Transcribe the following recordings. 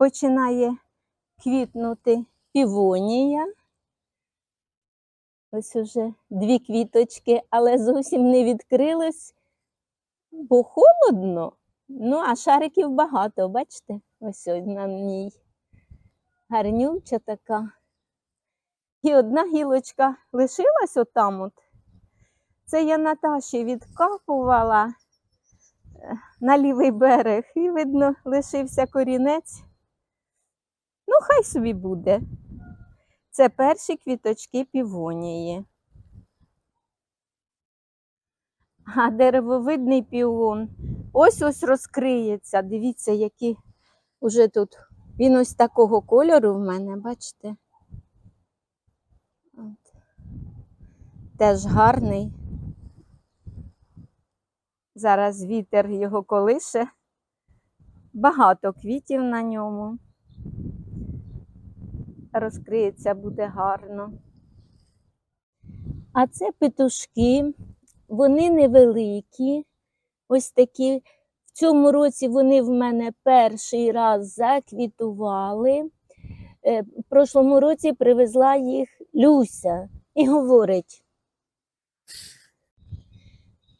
починає квітнути півонія. Ось уже дві квіточки, але зовсім не відкрилось, бо холодно. Ну, а шариків багато, бачите? Ось на ній. Гарнюча така. І одна гілочка лишилась отам от. Це я Наташі відкапувала е, на лівий берег, і, видно, лишився корінець. Ну, хай собі буде. Це перші квіточки півонії. А деревовидний піон ось ось розкриється. Дивіться, які уже тут. Він ось такого кольору в мене, бачите? От. Теж гарний. Зараз вітер його колише. Багато квітів на ньому. Розкриється буде гарно. А це петушки, вони невеликі, ось такі. В цьому році вони в мене перший раз заквітували. Е, В прошлому році привезла їх Люся і говорить: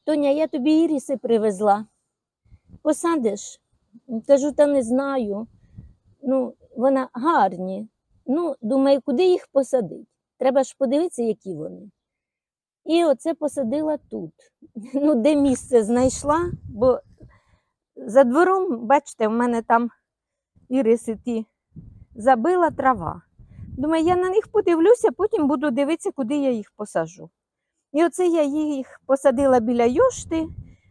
Тоня, я тобі іріси привезла. Посадиш? Кажу, та не знаю. Ну, вона гарні. Ну, думаю, куди їх посадити? Треба ж подивитися, які вони. І оце посадила тут. Ну, де місце знайшла, бо за двором, бачите, в мене там іриси ті забила трава. Думаю, я на них подивлюся, потім буду дивитися, куди я їх посажу. І оце я їх посадила біля йошти.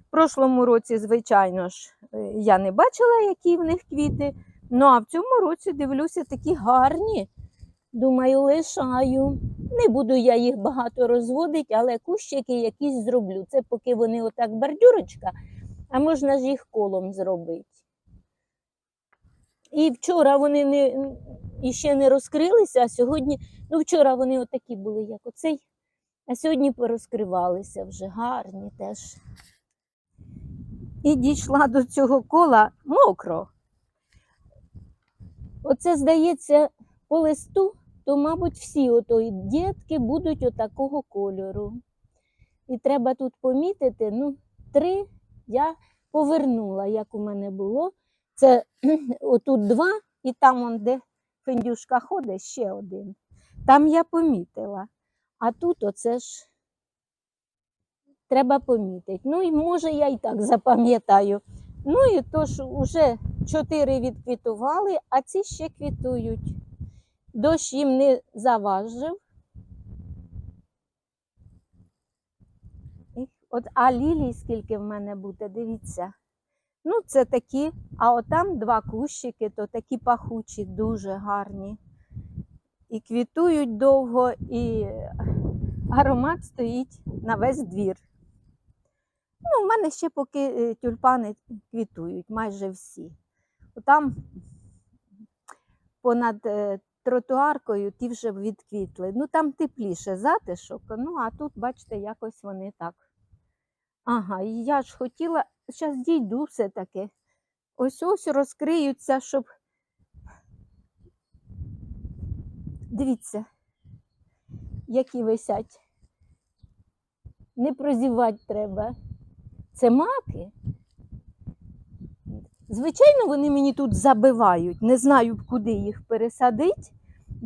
В прошлому році, звичайно ж, е, я не бачила, які в них квіти. Ну, а в цьому році дивлюся, такі гарні. Думаю, лишаю. Не буду я їх багато розводити, але кущики якісь зроблю. Це поки вони отак бордюрочка, а можна ж їх колом зробити. І вчора вони не, іще не розкрилися, а сьогодні, ну вчора вони отакі були, як оцей, а сьогодні порозкривалися вже гарні теж. І дійшла до цього кола мокро. Оце, здається, по листу, то, мабуть, всі ото дітки будуть отакого кольору. І треба тут помітити, ну, три я повернула, як у мене було. Це отут два, і там, он, де фендюшка ходить, ще один. Там я помітила. А тут оце ж треба помітити. Ну і може я і так запам'ятаю. Ну і то ж уже чотири відквітували, а ці ще квітують. Дощ їм не заважив. От, а лілій скільки в мене буде, дивіться. Ну, це такі, а отам два кущики, то такі пахучі, дуже гарні. І квітують довго, і аромат стоїть на весь двір. Ну, в мене ще поки е, тюльпани квітують, майже всі. Там понад е, тротуаркою ті вже відквітли. Ну там тепліше затишок, ну а тут, бачите, якось вони так. Ага, і я ж хотіла, зараз дійду все-таки. Ось ось розкриються, щоб. Дивіться, які висять. Не прозівати треба. Це маки. Звичайно, вони мені тут забивають. Не знаю, куди їх пересадити.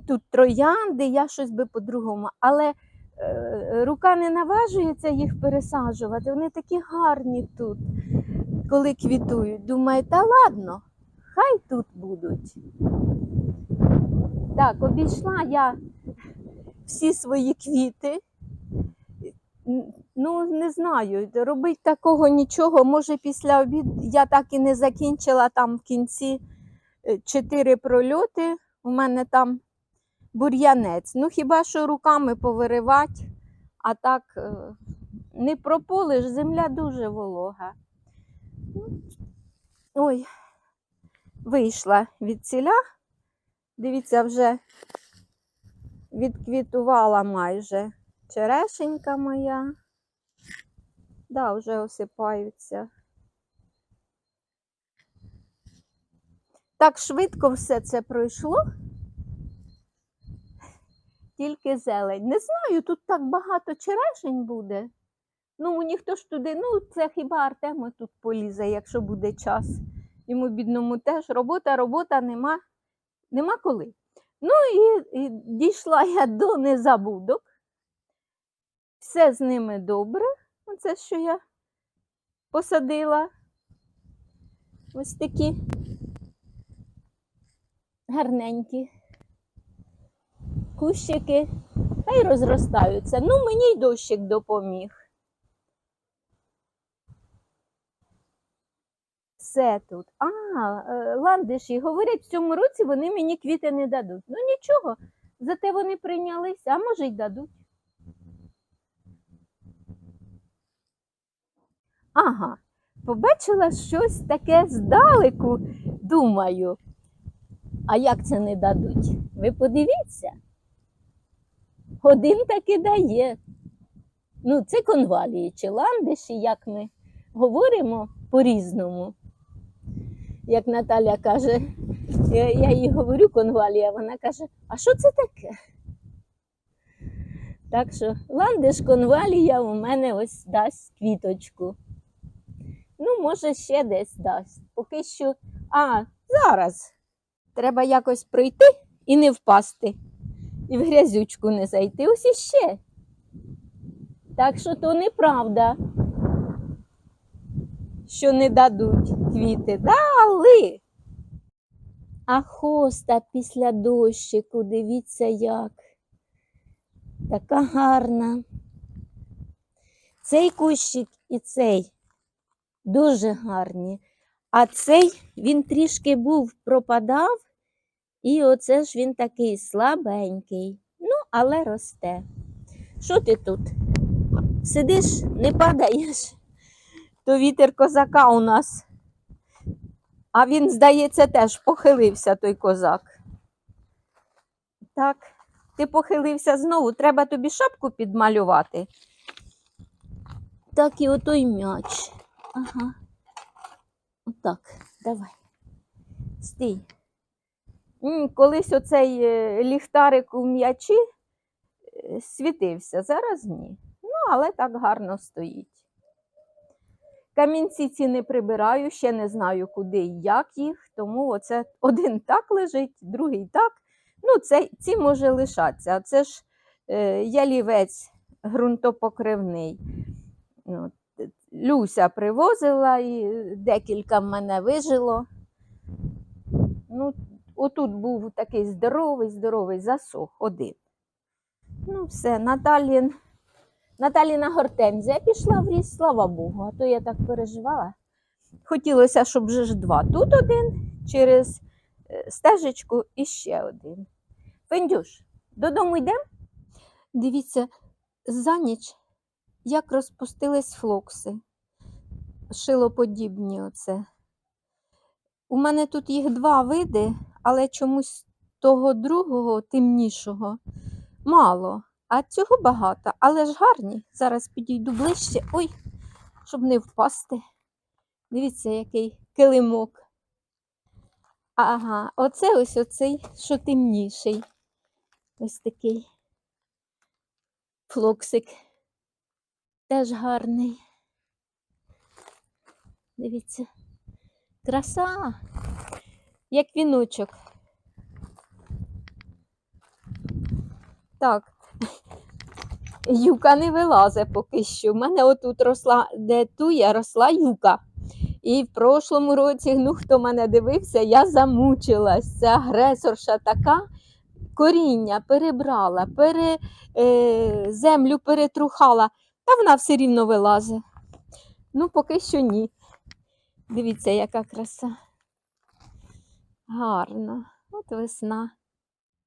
Тут троянди, я щось би по-другому. Але е, рука не наважується їх пересаджувати. Вони такі гарні тут, коли квітують. Думаю, та ладно, хай тут будуть. Так, обійшла я всі свої квіти. Ну, не знаю, робити такого нічого. Може, після обіду я так і не закінчила там в кінці е, чотири прольоти. У мене там бур'янець. Ну, хіба що руками повиривати, а так е, не прополиш, земля дуже волога. Ой, вийшла від ціля. Дивіться, вже відквітувала майже черешенька моя. Да, вже осипаються. Так швидко все це пройшло. Тільки зелень. Не знаю, тут так багато черешень буде. Ну, ніхто ж туди, ну, це хіба Артема тут полізе, якщо буде час. Йому бідному теж робота, робота нема, нема коли. Ну і, і дійшла я до незабудок. Все з ними добре. Оце, що я посадила. Ось такі гарненькі кущики. Та й розростаються. Ну, мені й дощик допоміг. Все тут. А, е, ландиші, говорять, в цьому році вони мені квіти не дадуть. Ну нічого, зате вони прийнялися, а може й дадуть. Ага, побачила щось таке здалеку, думаю. А як це не дадуть? Ви подивіться. Один таки дає. Ну, це конвалії чи ландиші, як ми говоримо по-різному. Як Наталя каже, я, їй говорю конвалія, вона каже, а що це таке? Так що ландиш конвалія у мене ось дасть квіточку. Ну, може, ще десь дасть. Поки що. А, зараз. Треба якось пройти і не впасти. І в грязючку не зайти. Ось іще. Так що то неправда, що не дадуть квіти. Дали. А хоста після дощику, дивіться як. Така гарна. Цей кущик і цей дуже гарні. А цей він трішки був пропадав, і оце ж він такий слабенький. Ну, але росте. Що ти тут? Сидиш, не падаєш, то вітер козака у нас. А він, здається, теж похилився той козак. Так, ти похилився знову, треба тобі шапку підмалювати. Так і отой м'яч. Ага. Отак, давай. Стій. Колись оцей е, ліхтарик у м'ячі е, світився, зараз ні. Ну, але так гарно стоїть. Камінці ці не прибираю, ще не знаю, куди і як їх, тому оце один так лежить, другий так. Ну, це, ці може лишатися. А це ж е, ялівець ґрунтопокривний. Ну, т- Люся привозила і декілька в мене вижило. Ну, отут був такий здоровий, здоровий засох один. Ну, все, Наталін, Наталіна гортензія пішла в ріс, слава Богу, а то я так переживала. Хотілося, щоб вже ж два. Тут один, через е, стежечку і ще один. Фендюш, додому йдемо? Дивіться, за ніч як розпустились флокси, шилоподібні оце. У мене тут їх два види, але чомусь того другого, темнішого, мало. А цього багато, але ж гарні. Зараз підійду ближче. Ой, щоб не впасти. Дивіться, який килимок. Ага, оце ось оцей, що темніший. Ось такий флоксик. Теж гарний. Дивіться. Краса, як віночок. Так. Юка не вилазить поки що. У мене отут росла, де туя, росла юка. І в прошлому році, ну хто мене дивився, я замучилась. Це агресорша така. Коріння перебрала, пере, е, землю перетрухала, та вона все рівно вилазить. Ну, поки що ні. Дивіться, яка краса. Гарна. От весна.